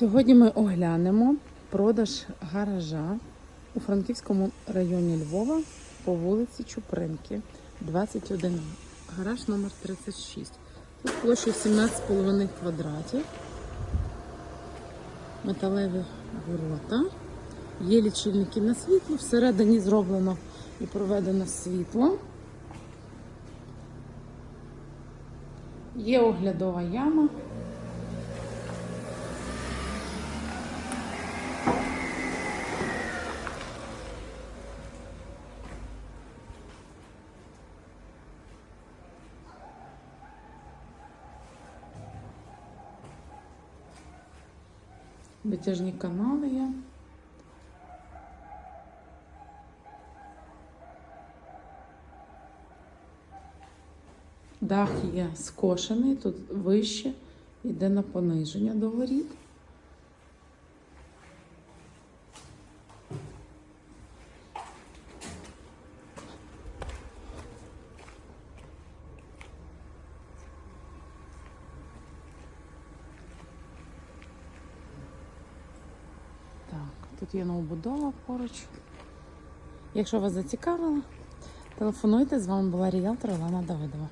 Сьогодні ми оглянемо продаж гаража у Франківському районі Львова по вулиці Чупринки, 21. Гараж номер 36. Тут площа 17,5 квадратів. Металеві ворота. Є лічильники на світло. Всередині зроблено і проведено світло. Є оглядова яма. Витяжні канали є. Дах є скошений, тут вище йде на пониження до воріт. Тут є новобудова поруч. Якщо вас зацікавило, телефонуйте. З вами була ріелтор Олена Давидова.